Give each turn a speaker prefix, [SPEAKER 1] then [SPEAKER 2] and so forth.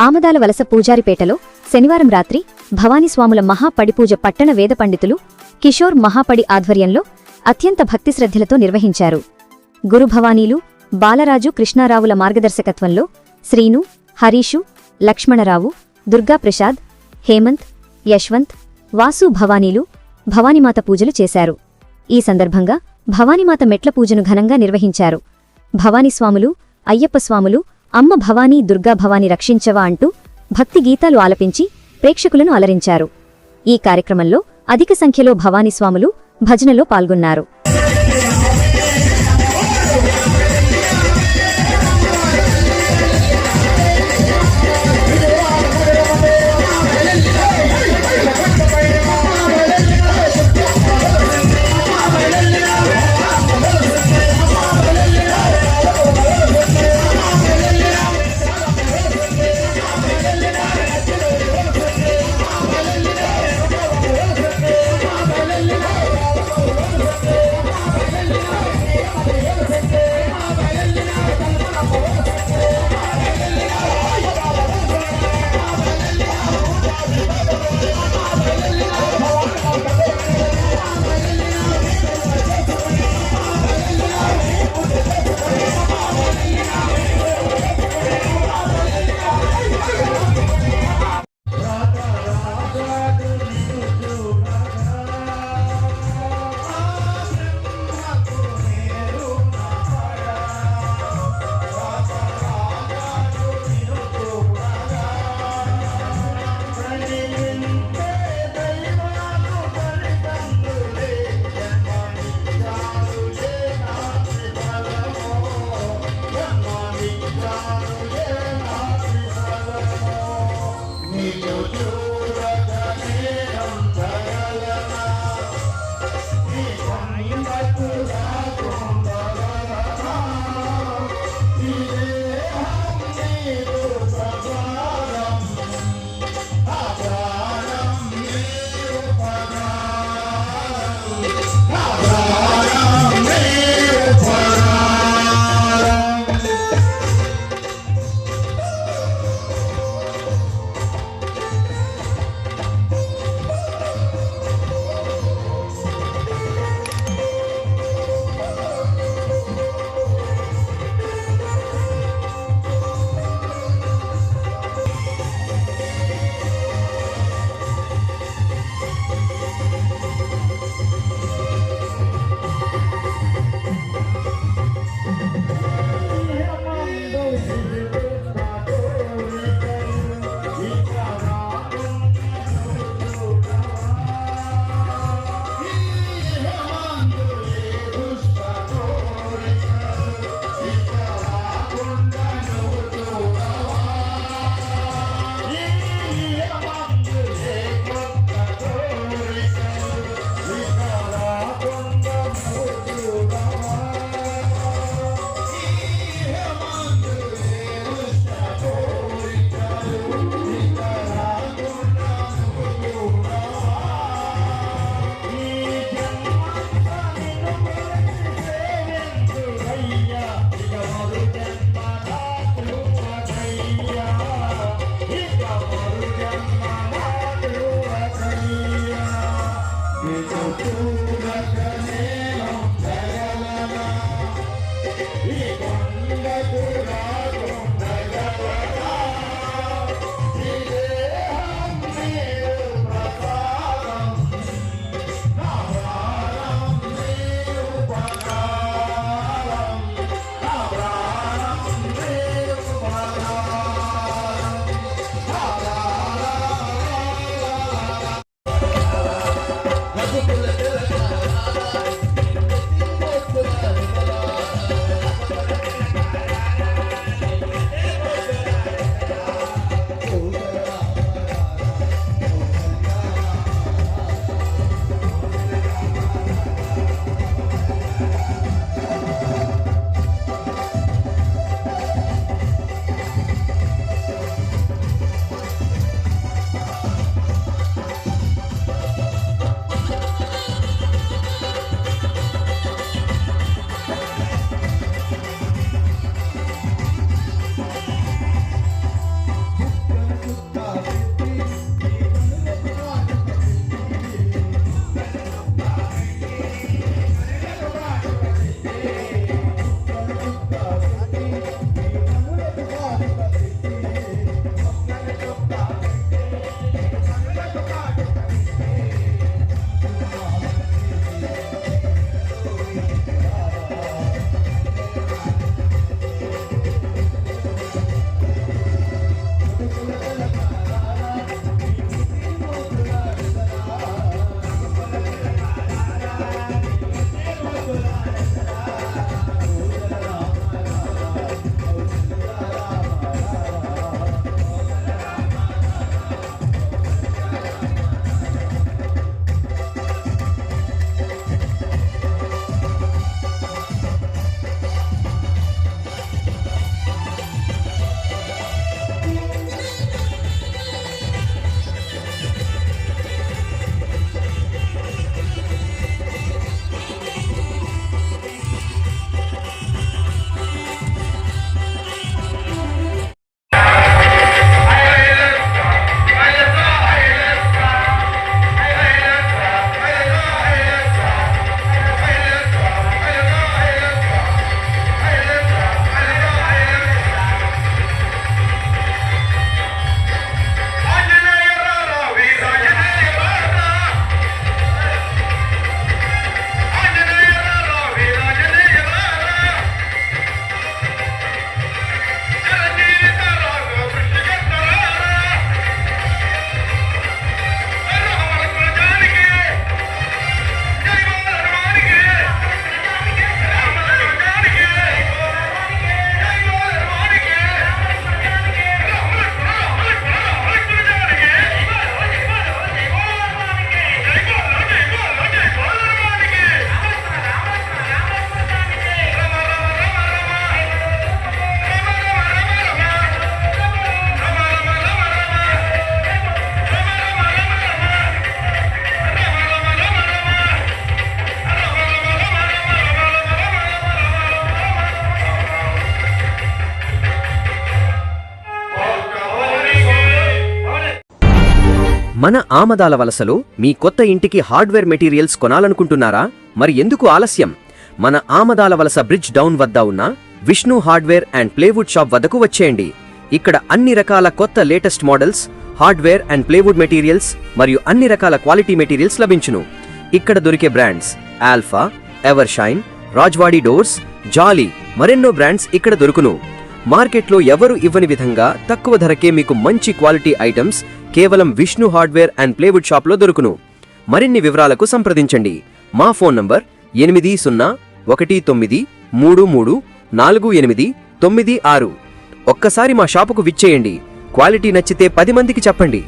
[SPEAKER 1] ఆమదాల వలస పూజారిపేటలో శనివారం రాత్రి భవానీస్వాముల మహాపడిపూజ పట్టణ వేద పండితులు కిషోర్ మహాపడి ఆధ్వర్యంలో అత్యంత భక్తిశ్రద్ధలతో నిర్వహించారు. గురుభవానీలు బాలరాజు కృష్ణారావుల మార్గదర్శకత్వంలో శ్రీను హరీషు లక్ష్మణరావు దుర్గాప్రసాద్ హేమంత్ యశ్వంత్ వాసు భవానీలు భవానీమాత పూజలు చేశారు. ఈ సందర్భంగా భవానీమాత మెట్ల పూజను ఘనంగా నిర్వహించారు. భవానీస్వాములు అయ్యప్పస్వాములు అమ్మ భవానీ దుర్గాభవాని రక్షించవా అంటూ భక్తి గీతాలు ఆలపించి ప్రేక్షకులను అలరించారు. ఈ కార్యక్రమంలో అధిక సంఖ్యలో భవానీస్వాములు భజనలో పాల్గొన్నారు.
[SPEAKER 2] మన ఆమదాల వలసలో మీ కొత్త ఇంటికి హార్డ్వేర్ మెటీరియల్స్ కొనాలనుకుంటున్నారా? మరి ఎందుకు ఆలస్యం? మన ఆమదాల వలస బ్రిడ్జ్ డౌన్ వద్ద ఉన్న Vishnu hardware and plywood shop వద్దకు వచ్చేయండి. ఇక్కడ అన్ని రకాల కొత్త latest models hardware and plywood materials మరియు అన్ని రకాల క్వాలిటీ మెటీరియల్స్ లభించును. ఇక్కడ దొరికే brands alpha ever shine Rajwadi doors jolly మరెన్నో బ్రాండ్స్ ఇక్కడ దొరుకును. మార్కెట్లో ఎవరు ఇవ్వని విధంగా తక్కువ ధరకే మీకు మంచి క్వాలిటీ ఐటమ్స్ కేవలం విష్ణు హార్డ్వేర్ అండ్ ప్లేవుడ్ షాప్లో దొరుకును. మరిన్ని వివరాలకు సంప్రదించండి. మా ఫోన్ నంబర్ ఎనిమిది సున్నా ఒకటి తొమ్మిది మూడు మూడు నాలుగు ఎనిమిది తొమ్మిది ఆరు. ఒక్కసారి మా షాపుకు విచ్చేయండి. క్వాలిటీ నచ్చితే పది మందికి చెప్పండి.